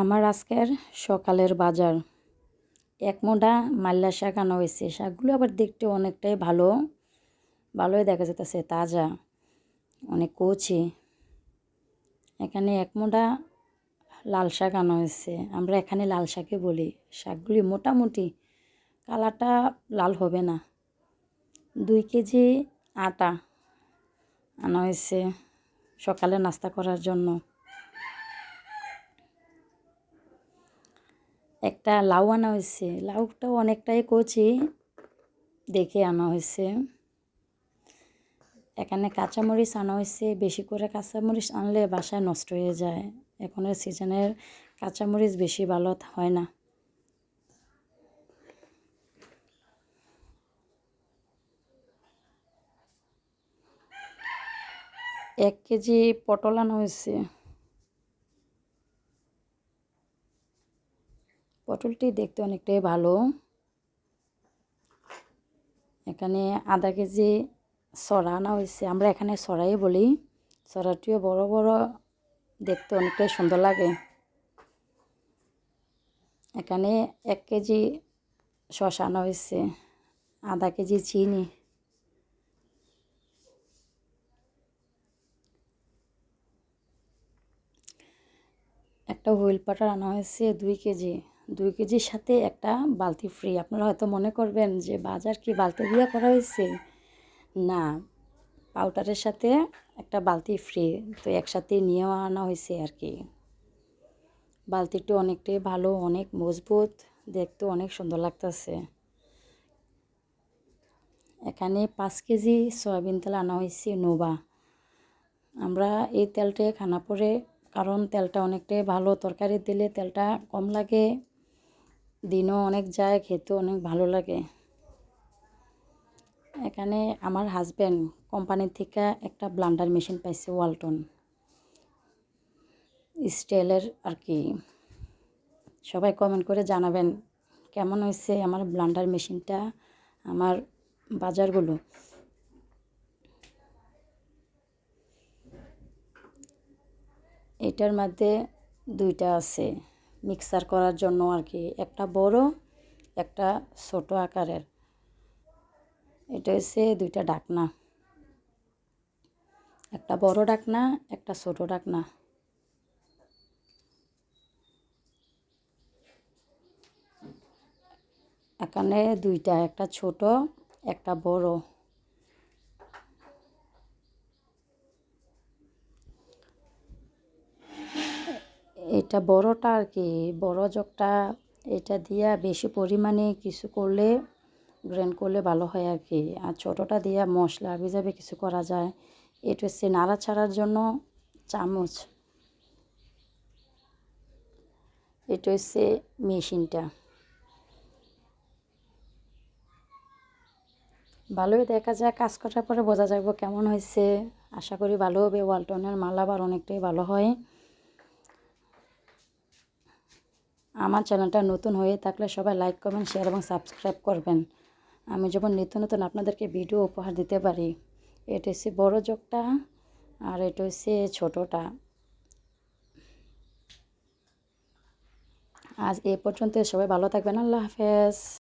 আমার আজকের সকালের বাজার। এক মোটা মাল্লা শাক আনা হয়েছে। শাকগুলো আবার দেখতে অনেকটাই ভালো, ভালোই দেখা যেতেছে তাজা, অনেক কচি। এখানে এক মোটা লাল শাক আনা হয়েছে। আমরা এখানে লাল শাকে বলি। শাকগুলি মোটামুটি কালারটা লাল হবে না। দুই কেজি আটা আনা হয়েছে সকালে নাস্তা করার জন্য। একটা লাউ আনা হয়েছে। লাউটাও অনেকটাই কচি দেখে আনা হয়েছে। এখানে কাঁচামরিচ আনা হয়েছে। বেশি করে কাঁচামরিচ আনলে বাসায় নষ্ট হয়ে যায়। এখনের সিজনের কাঁচামরিচ বেশি ভালো হয় না। এক কেজি পটল আনা হয়েছে। পটলটি দেখতে অনেকটাই ভালো। এখানে আধা কেজি সরা আনা হয়েছে। আমরা এখানে সরাই বলি। সরাটিও বড় বড়, দেখতে অনেকটাই সুন্দর লাগে। এখানে এক কেজি শশা আনা হয়েছে, আধা কেজি চিনি। একটা হুইল পাটার আনা হয়েছে দুই কেজি। দুই কেজির সাথে একটা বালতি ফ্রি আপনারা হয়তো মনে করবেন যে বাজার কি বালতি দিয়ে করা হয়েছে? না পাউডারের সাথে একটা বালতি ফ্রি তো একসাথে নিয়েও আনা হয়েছে আর কি। বালতিটি অনেকটাই ভালো, অনেক মজবুত, দেখতে অনেক সুন্দর লাগতেছে। এখানে পাঁচ কেজি সয়াবিন তেল আনা হয়েছে নোবা আমরা এই তেলটা খানা পরে, কারণ তেলটা অনেকটাই ভালো, তরকারি দিলে তেলটা কম লাগে। দিনও অনেক যায়, খেতেও অনেক ভালো লাগে। এখানে আমার হাজব্যান্ড কোম্পানির থেকে একটা ব্লান্ডার মেশিন পাইছে ওয়ালটন স্টিলের আর কি। সবাই কমেন্ট করে জানাবেন, কেমন হয়েছে আমার ব্লান্ডার মেশিনটা আমার বাজারগুলো? এটার মধ্যে দুইটা আছে। মিক্সার করার জন্য আর কি। একটা বড়, একটা ছোট আকারের। এটা হচ্ছে দুইটা ডাকনা। একটা বড় ডাকনা, একটা ছোট ডাকনা। এখানে দুইটা, একটা ছোট, একটা বড়। এটা বড়টা আর কি, বড় জগটা এটা দিয়া বেশি পরিমাণে কিছু করলে গ্রেন্ড করলে ভালো হয় আর কি। আর ছোটোটা দিয়া মশলা ভিজাবে কিছু করা যায়। এটা হচ্ছে নাড়া ছাড়ার জন্য চামচ। এটা হচ্ছে মেশিনটা। ভালোই দেখা যায়, কাজ করার পরে বোঝা যাবে কেমন হয়েছে আশা করি ভালো হবে, ওয়ালটনের মাল আবার অনেকটাই ভালো হয়। আমার চ্যানেলটা নতুন হয়ে থাকলে সবাই লাইক করবেন শেয়ার এবং সাবস্ক্রাইব করবেন। আমি যখন নিত্য নতুন আপনাদেরকে ভিডিও উপহার দিতে পারি, এটা হচ্ছে বড়ো জগটা আর এটা হচ্ছে ছোটোটা। আজ এ পর্যন্ত সবাই ভালো থাকবেন, আল্লাহ হাফেজ।